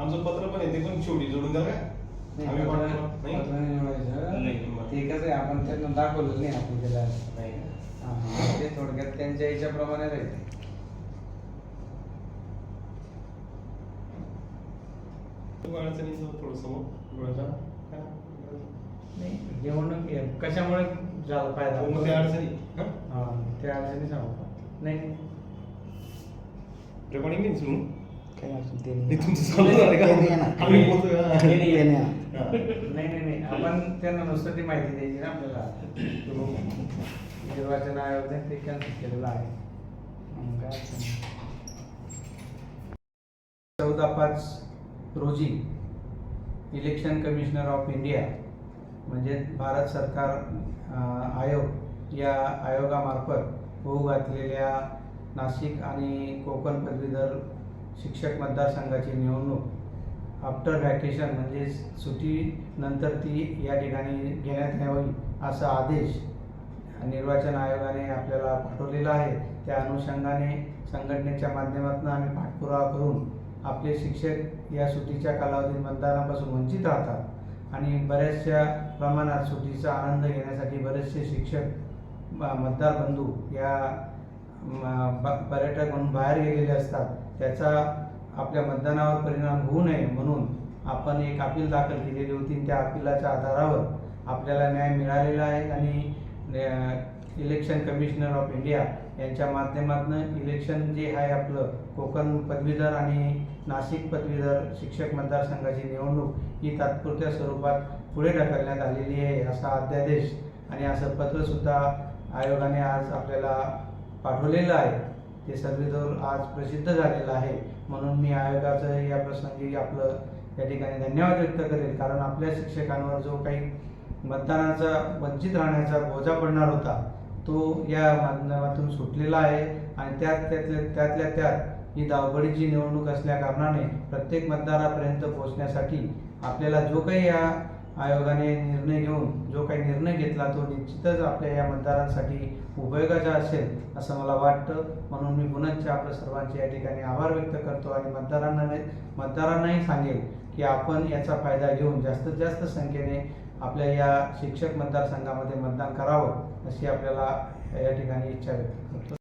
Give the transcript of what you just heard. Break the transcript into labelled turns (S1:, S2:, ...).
S1: आमचं पत्र पण आहे ते पण शेवटी जोडून द्या
S2: नाही,
S1: आम्ही
S2: पत्र-
S1: पाठवलं. नाही?
S2: पत्र नाही निवडायचं.
S1: नाही, बरं.
S2: ते कसं आहे आपण त्यांना दाखवलं नाही आपण त्याला
S1: नाही
S2: हा, ते थोडक्यात त्यांच्या याच्याप्रमाणे राहील
S1: तू अडचणीचं थोडंसं मग डोळ्याच्या काय?
S2: नाही. कशामुळे झाला फायदा
S1: मग ते अडचणी हं?
S2: हा त्या अडचणी सांगू का नाही
S1: रेकॉर्डिंग नाही सुरू
S2: काही अडचण ते
S1: नाही?
S2: ते नाही येणार. नाही येणार.
S1: हा.
S2: नाही नाही नाही आपण त्यांना नुसतं ती माहिती द्यायची ना आपल्याला निर्वाचन आयोगाने ते कॅन्सल केलेलं आहे मग काय अडचण नाही. चौदा पाच रोजी इलेक्शन कमिशनर ऑफ इंडिया म्हणजे भारत सरकार अं, आयोग या आयोगामार्फत होऊ घातलेल्या नाशिक आणि कोकण पदवीधर शिक्षक मतदारसंघाची निवडणूक आफ्टर व्हॅकेशन म्हणजे सुट्टीनंतर ती या ठिकाणी घेण्यात यावी असा आदेश निर्वाचन आयोगाने आपल्याला पाठवलेला आहे. त्या अनुषंगाने संघटनेच्या माध्यमातून आम्ही पाठपुरावा करून आपले शिक्षक या सुट्टीच्या कालावधीत मतदानापासून वंचित राहतात आणि बऱ्याचशा प्रमाणात सुट्टीचा आनंद घेण्यासाठी बरेचसे शिक्षक मतदार बंधू या म, पर्यटक म्हणून बाहेर गेलेले असतात. त्याचा आपल्या मतदानावर परिणाम होऊ नये म्हणून आपण एक अपील दाखल केलेली होती. त्या अपिलाच्या आधारावर आपल्याला न्याय मिळालेला आहे आणि इलेक्शन कमिशनर ऑफ इंडिया यांच्या माध्यमातून इलेक्शन जे आहे आपलं कोकण पदवीधर आणि नाशिक पदवीधर शिक्षक मतदारसंघाची निवडणूक ही तात्पुरत्या स्वरूपात पुढे ढकलण्यात आलेली आहे असा अध्यादेश आणि असं पत्रसुद्धा आयोगाने आज आपल्याला पाठवलेलं आहे. ते सर्वेदोर आज प्रसिद्ध झालेलं आहे. म्हणून मी आयोगाचं या प्रसंगी आपलं या ठिकाणी धन्यवाद व्यक्त करेल. कारण आपल्या शिक्षकांवर जो काही मतदानाचा वंचित राहण्याचा बोजा पडणार होता तो या माध्यमातून सुटलेला आहे. आणि त्यात त्यातल्या त्यातल्या त्यात ही धावपडीची निवडणूक असल्या कारणाने प्रत्येक मतदारापर्यंत पोहोचण्यासाठी आपल्याला जो काही या आयोगाने निर्णय घेऊन निर्णय तो निश्चितच आपल्या या मतदारांसाठी उपयोगाचा असेल असं मला वाटतं. म्हणून मी पुनश्च आपल्या सर्वांचे या ठिकाणी आभार व्यक्त करतो आणि मतदारांना मतदारांनाही सांगेल की आपण याचा फायदा घेऊन जास्तीत जास्त संख्येने आपल्या या शिक्षक मतदारसंघामध्ये मतदान करावं अशी आपल्याला या ठिकाणी इच्छा व्यक्त करतो.